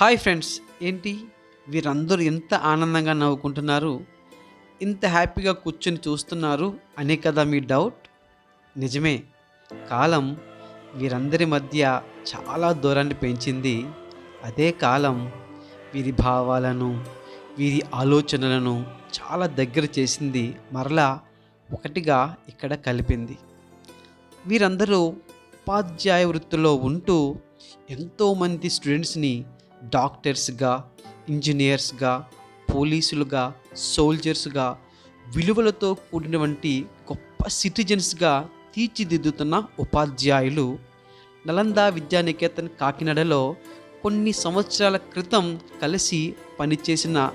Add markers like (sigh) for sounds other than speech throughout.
Hi friends ఏంటి? వీరందరూ ఎంత ఆనందంగా నవ్వుకుంటున్నారు? ఇంత హ్యాపీగా కూర్చొని చూస్తున్నారు అనే కదా మీ డౌట్? నిజమే. కాలం వీరందరి మధ్య చాలా దూరాన్ని పెంచింది. అదే కాలం వీరి భావాలను వీరి ఆలోచనలను చాలా దగ్గర చేసింది. మరలా ఒకటిగా ఇక్కడ కలిపింది. వీరందరూ ఉపాధ్యాయ వృత్తిలో ఉంటూ ఎంతోమంది స్టూడెంట్స్ని డాక్టర్స్గా ఇంజనీర్స్గా పోలీసులుగా సోల్జర్స్గా విలువలతో కూడినటువంటి గొప్ప సిటిజన్స్గా తీర్చిదిద్దుతున్న ఉపాధ్యాయులు నలంద విద్యానికేతన్ కాకినాడలో కొన్ని సంవత్సరాల క్రితం కలిసి పనిచేసిన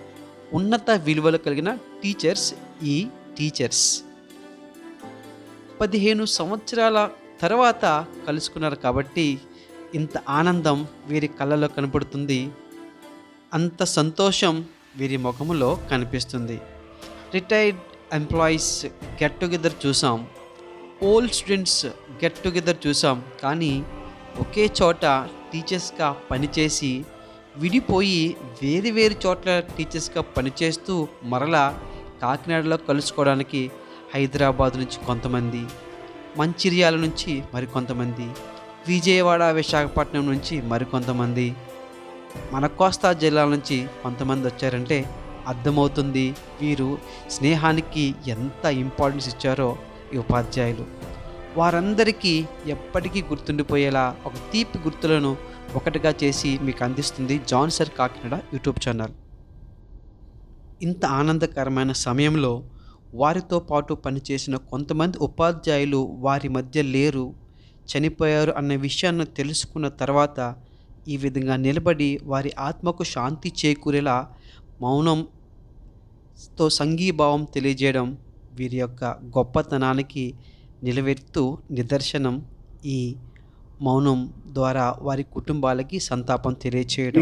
ఉన్నత విలువలు కలిగిన టీచర్స్ ఈ టీచర్స్. పదిహేను సంవత్సరాల తర్వాత కలుసుకున్నారు కాబట్టి ఇంత ఆనందం వీరి కళ్ళలో కనపడుతుంది. అంత సంతోషం వీరి ముఖములో కనిపిస్తుంది. రిటైర్డ్ ఎంప్లాయీస్ గెట్ టుగెదర్ చూసాం. ఓల్డ్ స్టూడెంట్స్ గెట్ టుగెదర్ చూసాం. కానీ ఒకే చోట టీచర్స్గా పనిచేసి విడిపోయి వేరు వేరు చోట్ల టీచర్స్గా పనిచేస్తూ మరలా కాకినాడలో కలుసుకోవడానికి హైదరాబాద్ నుంచి కొంతమంది మంచిర్యాల నుంచి మరికొంతమంది విజయవాడ విశాఖపట్నం నుంచి మరికొంతమంది. మన కోస్తా జిల్లాల నుంచి కొంతమంది వచ్చారంటే అర్థమవుతుంది వీరు స్నేహానికి ఎంత ఇంపార్టెన్స్ ఇచ్చారో ఈ ఉపాధ్యాయులు. వారందరికీ ఎప్పటికీ గుర్తుండిపోయేలా ఒక తీపి గుర్తులను ఒకటిగా చేసి మీకు అందిస్తుంది John sir Kakinada YouTube channel. ఇంత ఆనందకరమైన సమయంలో వారితో పాటు పనిచేసిన కొంతమంది ఉపాధ్యాయులు వారి మధ్య లేరు. చనిపోయారు అన్న విషయాన్ని తెలుసుకున్న తర్వాత ఈ విధంగా నిలబడి వారి ఆత్మకు శాంతి చేకూరేలా మౌనంతో సంఘీభావం తెలియజేయడం వీరి యొక్క గొప్పతనానికి నిలవెత్తు నిదర్శనం. ఈ మౌనం ద్వారా వారి కుటుంబాలకి సంతాపం తెలియచేయడం.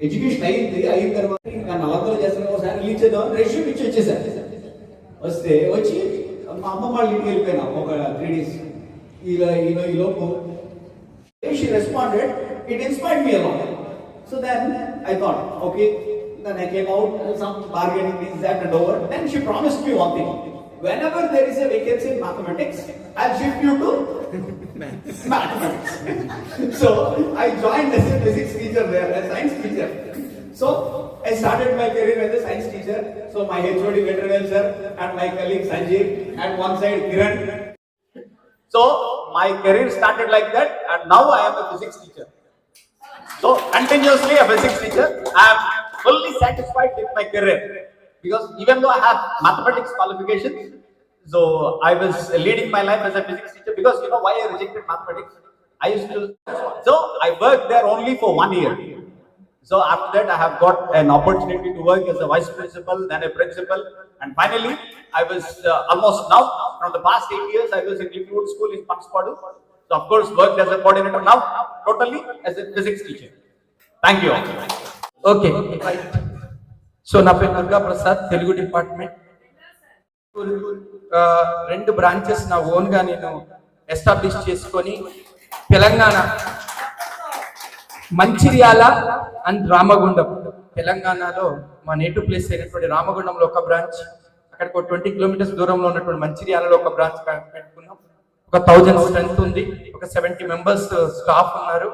ఎడ్యుకేషన్ అయింది అయిన తర్వాత ఇంకా నలభై చేస్తాను ఒకసారి రిలీజ్ చేద్దాం రెష్యూమ్ ఇచ్చి వచ్చేసాను వస్తే వచ్చి మా అమ్మ వాళ్ళ ఇంటికి వెళ్ళిపోయినా ఒక త్రీ డేస్ ఇలా ఇలా ఈ లోపు she responded, it inspired me a lot. So then I thought, okay, then I came out, some bargaining, this, that, and over. Then she promised me one thing. Whenever there is a vacancy in mathematics, I'll shift you to mathematics. (laughs) so I joined as a physics teacher there, a science teacher. So I started my career as a science teacher. So my HOD Veteran sir and my colleague Sanjeev and one side Kiran. So my career started like that, and now I am a physics teacher. So continuously a physics teacher, I am fully satisfied with my career because even though I have mathematics qualifications, so I was leading my life as a physics teacher because you know why I rejected mathematics. I used to so I worked there only for one year. So after that, I have got an opportunity to work as a vice principal, then a principal, and finally, I was uh, almost now from the past eight years, I was in Cliffwood School in Panspadu. So of course, worked as a coordinator now, totally as a physics teacher. Thank you. Okay. okay. So నా పేరు Durga Prasad Telugu department. రెండు branches నా ఓన్గా నేను establish చేసుకొని Telangana Mancherial and Ramagundam. తెలంగాణలో మా native place అయినటువంటి రామగుండంలో ఒక బ్రాంచ్ అక్కడికి ఒక ట్వంటీ కిలోమీటర్స్ దూరంలో ఉన్నటువంటి మంచిర్యాలలో ఒక బ్రాంచ్ పెట్టుకున్నాం. ఒక థౌజండ్ స్ట్రెంత్ ఉంది. ఒక సెవెంటీ మెంబర్స్ స్టాఫ్ ఉన్నారు.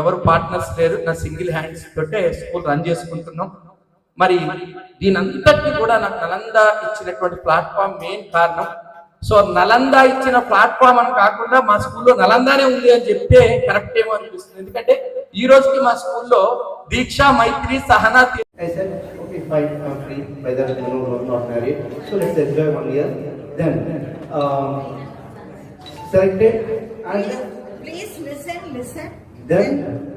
ఎవరు పార్ట్నర్స్ లేరు. నా సింగిల్ హ్యాండ్స్ తోటే స్కూల్ రన్ చేసుకుంటున్నాం. మరి దీని అంతటికి కూడా నాకు నలంద ఇచ్చినటువంటి ప్లాట్ఫామ్ మెయిన్ కారణం సో నలంద ఇచ్చిన ప్లాట్ఫామ్ అని కాకుండా మా స్కూల్లో నలందానే ఉంది అని చెప్తే కరెక్ట్ ఏమో అనిపిస్తుంది ఎందుకంటే ఈ రోజుకి మా స్కూల్లో దీక్ష మైత్రి సహనా తీ- I said, okay, fine, I'm free. By that time, no, no, not married. So let's enjoy one year. Then, um, selected and Please listen, listen. Then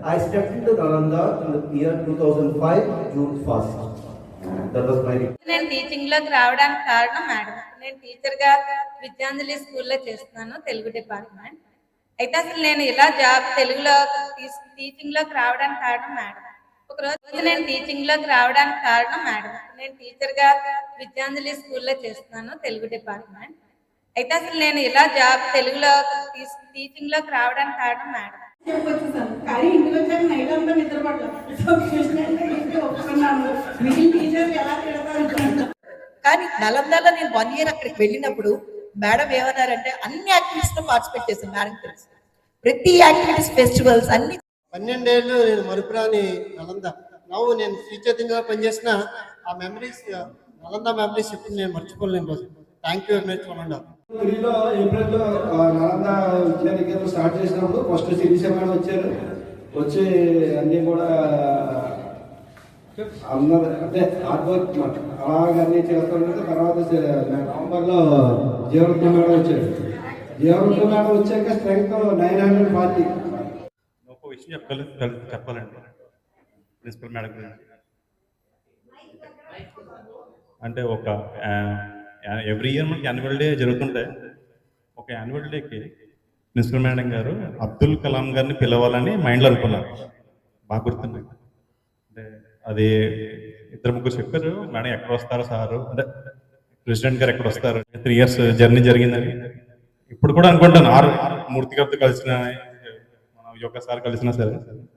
I stepped into Nalanda in the year 2005, June 1st. That was my నేను టీచింగ్లోకి రావడానికి కారణం madam. నేను టీచర్గా విద్యాంజలి స్కూల్లో చేస్తున్నాను Telugu department అయితే అసలు నేను ఇలా జాబ్ తెలుగులో టీచింగ్లోకి రావడానికి కారణం మేడం. ఒక రోజు నేను టీచింగ్లోకి రావడానికి కారణం మేడం. నేను టీచర్గా విద్యాంజలి స్కూల్లో చేస్తున్నాను తెలుగు డిపార్ట్మెంట్ అయితే అసలు నేను ఇలా జాబ్ తెలుగులో టీచింగ్లోకి రావడానికి కారణం మేడం. చెప్పొచ్చేసాను కానీ ఇంటికి వచ్చాక నైట్ అంతా నిద్రపడలేదు. సో కృష్ణ ఇంటికి ఒప్పుకున్నాను. మిగిలిన టీచర్లు ఎలా తిడతారు కానీ నలందలో నేను వన్ ఇయర్ అక్కడికి వెళ్ళినప్పుడు మేడం ఏమన్నారంటే అన్ని యాక్టివిటీస్లో పార్టిసిపేట్ చేశాను మేడం తెలుసు. ప్రతి యాక్టివిటీస్ ఫెస్టివల్స్ అన్ని పన్నెండేళ్ళు నేను మరుపురాని నలంద. నవ్వు నేను శ్రీచైతంగా పనిచేసిన ఆ మెమరీస్ నలంద మెమరీస్ ఇప్పుడు నేను మర్చిపోలేను రోజు. థ్యాంక్ యూ వెరీ మచ్ త్రీలో ఏప్రిల్లో ఆ, నలంద విద్యానికేతన్ స్టార్ట్ చేసినప్పుడు ఫస్ట్ శిరీష మేడం వచ్చారు? వచ్చి అన్నీ కూడా అందరు అంటే హార్డ్ వర్క్ అలాగన్నీ అలాగే చేస్తుంటే తర్వాత నవంబర్లో జీవరత్న మేడం వచ్చారు. జీవరత్న మేడం వచ్చాక స్ట్రెంగ్త్ నైన్ హండ్రెడ్ ఫార్టీ ఒక విషయం చెప్పాలి చెప్పాలండి. ప్రిన్సిపల్ మేడం గురించి అంటే ఒక ఎవ్రీ ఇయర్ మనకి యాన్యువల్ డే జరుగుతుంటాయి ఒక యాన్యువల్ డేకి ప్రిన్సిపల్ మేడం గారు అబ్దుల్ కలాం గారిని పిలవాలని మైండ్లో అనుకున్నారు. బాగా గుర్తున్నాయి అంటే అది ఇద్దరు ముగ్గురు చెప్పారు మేడం ఎక్కడ వస్తారు సారు? అంటే ప్రెసిడెంట్ గారు ఎక్కడ వస్తారు? త్రీ ఇయర్స్ జర్నీ జరిగిందని. ఇప్పుడు కూడా అనుకుంటాను ఆరు మూర్తి గారితో కలిసిన మన సార్ కలిసినా సరే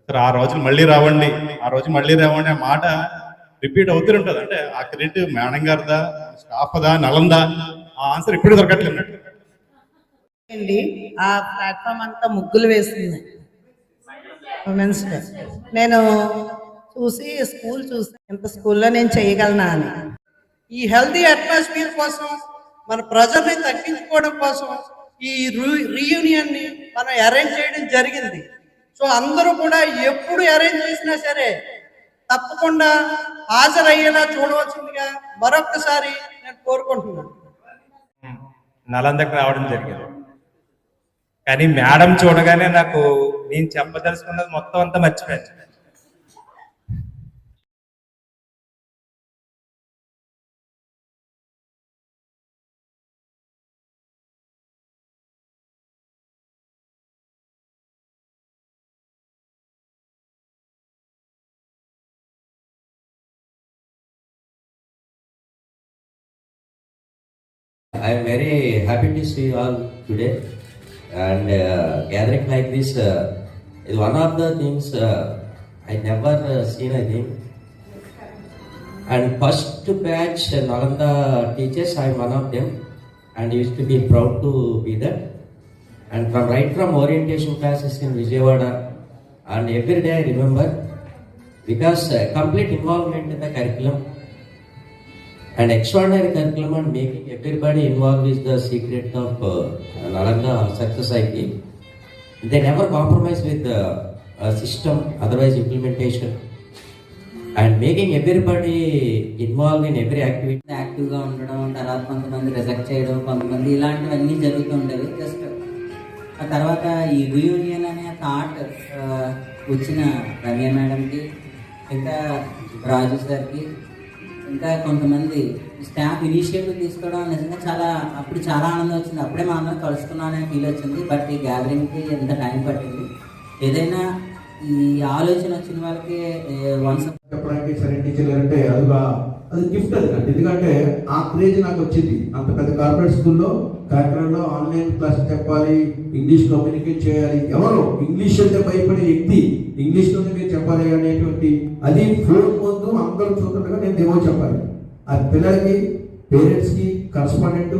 సరే ఆ రోజులు మళ్ళీ రావండి ఆ రోజు మళ్ళీ రావండి ఆ మాట రిపీట్ అవుతూ ఉంటుంది. అంటే ఆ క్రెడిట్ మేడం గారిదా స్టాఫ్ దా నలందా ఆ ఆన్సర్ ఇప్పుడు దొరకట్లేదు అండి ఆ ప్లాట్ఫామ్ అంతా ముగ్గులు వేస్తుంది ఉమెన్స్ డే నేను చూసి స్కూల్ చూసి ఇంత స్కూల్లో నేను చేయగలనా అని. ఈ హెల్తీ అట్మాస్ఫియర్ కోసం మన ప్రజల్ని తగ్గించుకోవడం కోసం ఈ రీయూనియన్ని మనం అరేంజ్ చేయడం జరిగింది. సో అందరూ కూడా ఎప్పుడు అరేంజ్ చేసినా సరే తప్పకుండా హాజరయ్యేలా చూడవలసిందిగా మరొకసారి నేను కోరుకుంటున్నాను. నలందకు రావడం జరిగింది. కానీ మేడం చూడగానే నాకు నేను చెప్పదలుచుకున్నది మొత్తం అంతా మర్చిపోయాను. I am very happy to see you all today and uh, gathering like this uh, is one of the things uh, I never uh, seen I think. And first batch uh, Nalanda teachers, I am one of them and used to be proud to be that. And from right from orientation classes in Vijayawada and every day I remember because uh, complete involvement in the curriculum and extraordinary curriculum and making everybody involve is the secret of Nalanda success అయితే they never compromise with system otherwise implementation and making everybody involve in every activity యాక్టివ్గా ఉండడం తర్వాత కొంతమంది reject చేయడం కొంతమంది ఇలాంటివన్నీ జరుగుతుండేవి just ఆ తర్వాత ఈ రీయూనియన్ అనే థాట్ uh, వచ్చిన రవి మేడంకి ఇంకా రాజు సార్కి ఇంకా కొంతమంది స్టాఫ్ ఇనిషియేటివ్ తీసుకోవడం నిజంగా చాలా అప్పుడు చాలా ఆనందం వచ్చింది. అప్పుడే మా అన్న కలుసుకున్నానని ఫీల్ వచ్చింది. బట్ ఈ గ్యాదరింగ్కి ఎంత టైం పట్టింది? ఏదైనా ఈ ఆలోచన వచ్చిన వాళ్ళకి వన్స్ చెప్పడానికి సరే టీచర్ అంటే అదిగా అది గిఫ్ట్ అది నాకు ఎందుకంటే ఆ క్రేజ్ నాకు వచ్చింది. అంత పెద్ద కార్పొరేట్ స్కూల్లో కాకినాడలో ఆన్లైన్ క్లాస్ చెప్పాలి ఇంగ్లీష్ కమ్యూనికేట్ చేయాలి. ఎవరు? ఇంగ్లీష్ అంటే భయపడే వ్యక్తి. ఇంగ్లీష్ మీరు చెప్పాలి అనేటువంటి అది ఫోన్ ముందు అందరూ చూస్తుండగా నేను ఏమో చెప్పాలి. ఆ పిల్లలకి పేరెంట్స్కి కరస్పాండెంట్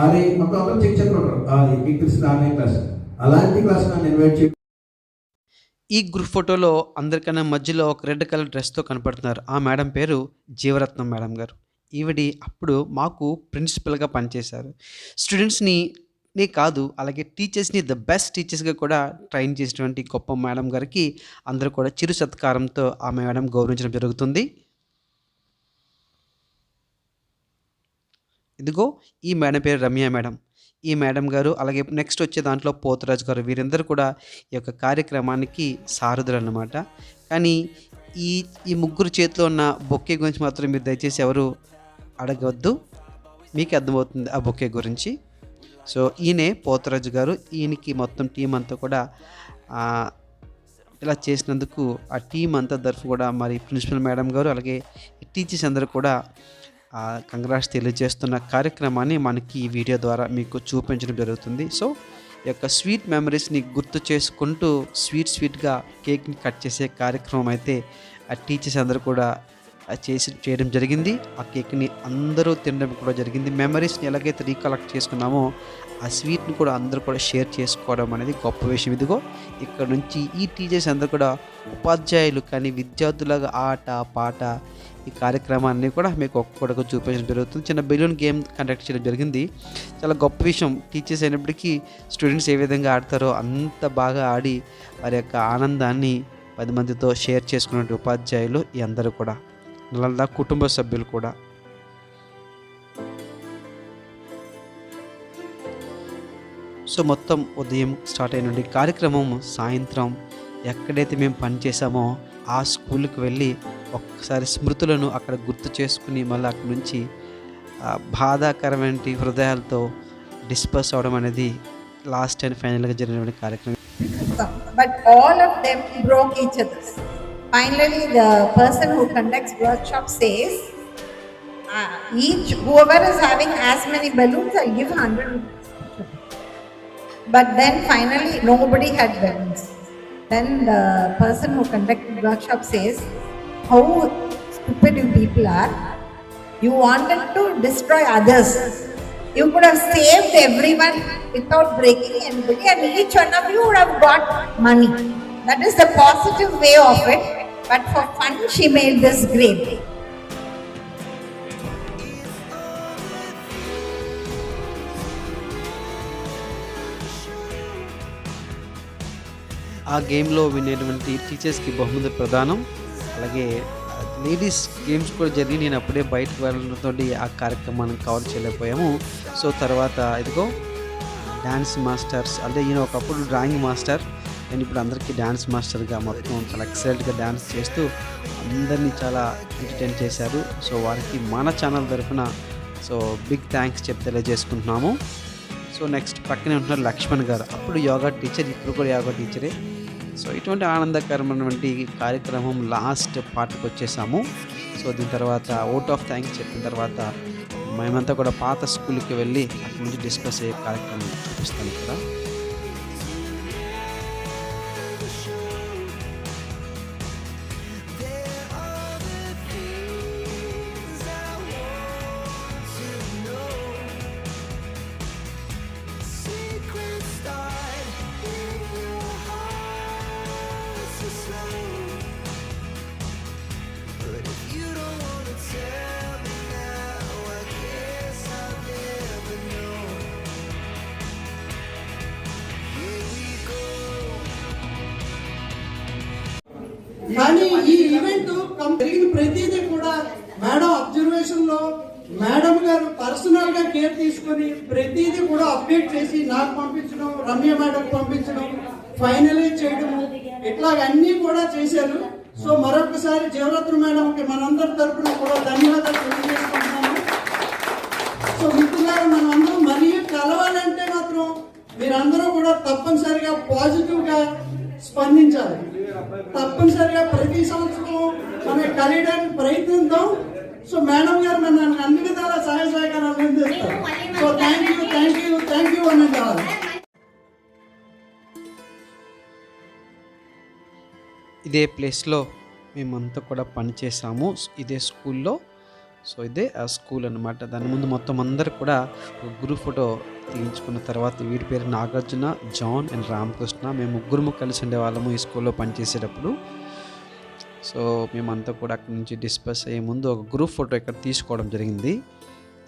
ఆర్ఐ మొత్తం అందరూ చెక్ చెప్తుంటారు అది మీకు తెలిసిన ఆన్లైన్ క్లాస్ అలాంటి క్లాస్ నన్ను ఇన్వైట్ చేసి ఈ గ్రూప్ ఫోటోలో అందరికన్నా మధ్యలో ఒక రెడ్ కలర్ డ్రెస్తో కనపడుతున్నారు. ఆ మేడం పేరు జీవరత్నం మేడం గారు. ఈవిడి అప్పుడు మాకు ప్రిన్సిపల్గా పనిచేశారు. స్టూడెంట్స్ని నే కాదు అలాగే టీచర్స్ని ద బెస్ట్ టీచర్స్గా కూడా ట్రైన్ చేసినటువంటి గొప్ప మేడం గారికి అందరూ కూడా చిరు సత్కారంతో ఆ మేడం గౌరవించడం జరుగుతుంది. ఇదిగో ఈ మేడం పేరు రమ్య మేడం. ఈ మేడం గారు అలాగే నెక్స్ట్ వచ్చే దాంట్లో పోతురాజు గారు వీరందరూ కూడా ఈ యొక్క కార్యక్రమానికి సారథులు అన్నమాట కానీ ఈ ఈ ముగ్గురు చేతిలో ఉన్న బొక్కే గురించి మాత్రం మీరు దయచేసి ఎవరు అడగవద్దు. మీకు అర్థమవుతుంది ఆ బొక్కే గురించి. సో ఈయనే పోతరాజు గారు ఈయనకి మొత్తం టీం అంతా కూడా ఇలా చేసినందుకు ఆ టీం అంతా తరఫు కూడా మరి ప్రిన్సిపల్ మేడం గారు అలాగే టీచర్స్ అందరూ కూడా కంగ్రాట్స్ తెలియజేస్తున్న కార్యక్రమాన్ని మనకి ఈ వీడియో ద్వారా మీకు చూపించడం జరుగుతుంది. సో ఈ యొక్క స్వీట్ మెమరీస్ని గుర్తు చేసుకుంటూ స్వీట్ స్వీట్గా కేక్ని కట్ చేసే కార్యక్రమం అయితే ఆ టీచర్స్ అందరూ కూడా చేసి చేయడం జరిగింది. ఆ కేక్ని అందరూ తినడం కూడా జరిగింది. మెమరీస్ని ఎలాగైతే రీకలెక్ట్ చేసుకున్నామో ఆ స్వీట్ని కూడా అందరూ కూడా షేర్ చేసుకోవడం అనేది గొప్ప విషయం. ఇదిగో ఇక్కడ నుంచి ఈ టీచర్స్ అందరూ కూడా ఉపాధ్యాయులు కానీ విద్యార్థులుగా ఆట పాట ఈ కార్యక్రమాన్ని కూడా మీకు ఒక్కొక్కడికి చూపించడం జరుగుతుంది. చిన్న బెలూన్ గేమ్ కండక్ట్ చేయడం జరిగింది. చాలా గొప్ప విషయం. టీచర్స్ అయినప్పటికీ స్టూడెంట్స్ ఏ విధంగా ఆడతారో అంత బాగా ఆడి వారి యొక్క ఆనందాన్ని పది మందితో షేర్ చేసుకున్నటువంటి ఉపాధ్యాయులు ఈ అందరూ కూడా. నల్లదా కుటుంబ సభ్యులు కూడా. సో మొత్తం ఉదయం స్టార్ట్ అయిన కార్యక్రమం సాయంత్రం ఎక్కడైతే మేము పనిచేసామో ఆ స్కూల్కి వెళ్ళి ఒక్కసారి స్మృతులను అక్కడ గుర్తు చేసుకుని మళ్ళీ అక్కడి నుంచి బాధాకరమైన హృదయాలతో డిస్పర్స్ అవడం అనేది లాస్ట్ అండ్ ఫైనల్గా జరిగిన కార్యక్రమం but all of them broke each others finally the person who conducts workshop says each whoever is having as many balloons I give hundred but then finally nobody had balloons Then the person who conducted workshop says, how stupid you people are. You wanted to destroy others. You could have saved everyone without breaking anybody, and each one of you would have got money. That is the positive way of it. But for fun, she made this great. ఆ గేమ్లో వినేటువంటి టీచర్స్కి బహుమతి ప్రదానం. అలాగే ladies games కూడా జరిగి నేను అప్పుడే బయటకు వెళ్ళడంతో ఆ కార్యక్రమాన్ని కవర్ చేయలేకపోయాము. సో తర్వాత ఇదిగో డ్యాన్స్ మాస్టర్స్ అంటే ఈయన ఒకప్పుడు డ్రాయింగ్ మాస్టర్. నేను ఇప్పుడు అందరికీ డ్యాన్స్ మాస్టర్గా మొత్తం చాలా ఎక్సలెంట్గా డ్యాన్స్ చేస్తూ అందరినీ చాలా ఎంటర్టైన్ చేశారు. సో వారికి మన ఛానల్ తరఫున సో బిగ్ థ్యాంక్స్ చెప్ తెలియజేసుకుంటున్నాము. సో నెక్స్ట్ పక్కనే ఉంటున్నారు లక్ష్మణ్ గారు. అప్పుడు యోగా టీచర్ ఇప్పుడు కూడా యోగా టీచరే సో ఇటువంటి ఆనందకరమైనటువంటి కార్యక్రమం లాస్ట్ పార్ట్కి వచ్చేసాము. సో దీని తర్వాత ఓట్ ఆఫ్ థ్యాంక్స్ చెప్పిన తర్వాత మేమంతా కూడా పాత స్కూల్కి వెళ్ళి అక్కడి నుంచి డిస్కస్ అయ్యే కార్యక్రమం చూపిస్తాను ఇక్కడ. ఈవెంట్ జరిగిన ప్రతిదీ కూడా మేడం అబ్జర్వేషన్లో మేడం గారు పర్సనల్గా కేర్ తీసుకొని ప్రతిదీ కూడా అప్డేట్ చేసి నాకు పంపించడం రమ్య మేడం పంపించడం ఫైనలైజ్ చేయడము ఇట్లాగన్నీ కూడా చేశారు. సో మరొకసారి జీవరత్న మేడం కి మనందరి తరఫున కూడా ధన్యవాదాలు తెలియజేసుకుంటున్నాము సో మిత్రులారా మనం అందరం మరీ కలవాలంటే మాత్రం మీరందరూ కూడా తప్పనిసరిగా పాజిటివ్గా స్పందించాలి. తప్పనిసరిగా ప్రతి సంవత్సరం మనం కలియడానికి ప్రయత్నిద్దాం సో మేడం గారు మన అన్ని విధాల సహాయ సహకారాలు అందిస్తారు. So thank you thank you thank you అని ఇదే ప్లేస్లో మేమంతా కూడా పనిచేసాము ఇదే స్కూల్లో. సో ఇదే ఆ స్కూల్ అన్నమాట. దాని ముందు మొత్తం అందరు కూడా ఒక గ్రూప్ ఫోటో తీయించుకున్న తర్వాత వీరి పేరు నాగార్జున జాన్ అండ్ రామకృష్ణ. మేము ముగ్గురు కలిసి ఉండేవాళ్ళము ఈ స్కూల్లో పనిచేసేటప్పుడు. సో మేమంతా కూడా అక్కడి నుంచి డిస్పస్ అయ్యే ముందు ఒక గ్రూప్ ఫోటో ఇక్కడ తీసుకోవడం జరిగింది.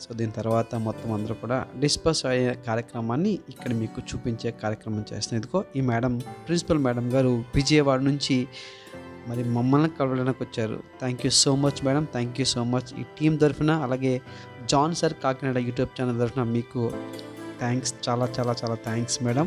సో దీని తర్వాత మొత్తం అందరూ కూడా డిస్పస్ అయ్యే కార్యక్రమాన్ని ఇక్కడ మీకు చూపించే కార్యక్రమం చేస్తున్నాం ఎందుకో ఈ మేడం ప్రిన్సిపల్ మేడం గారు విజయవాడ నుంచి మరి మమ్మల్ని కలవడానికి వచ్చారు. Thank you so much madam. Thank you so much ఈ టీం తరఫున అలాగే John sir Kakinada YouTube channel తరఫున మీకు థ్యాంక్స్ చాలా చాలా చాలా థ్యాంక్స్ మేడం.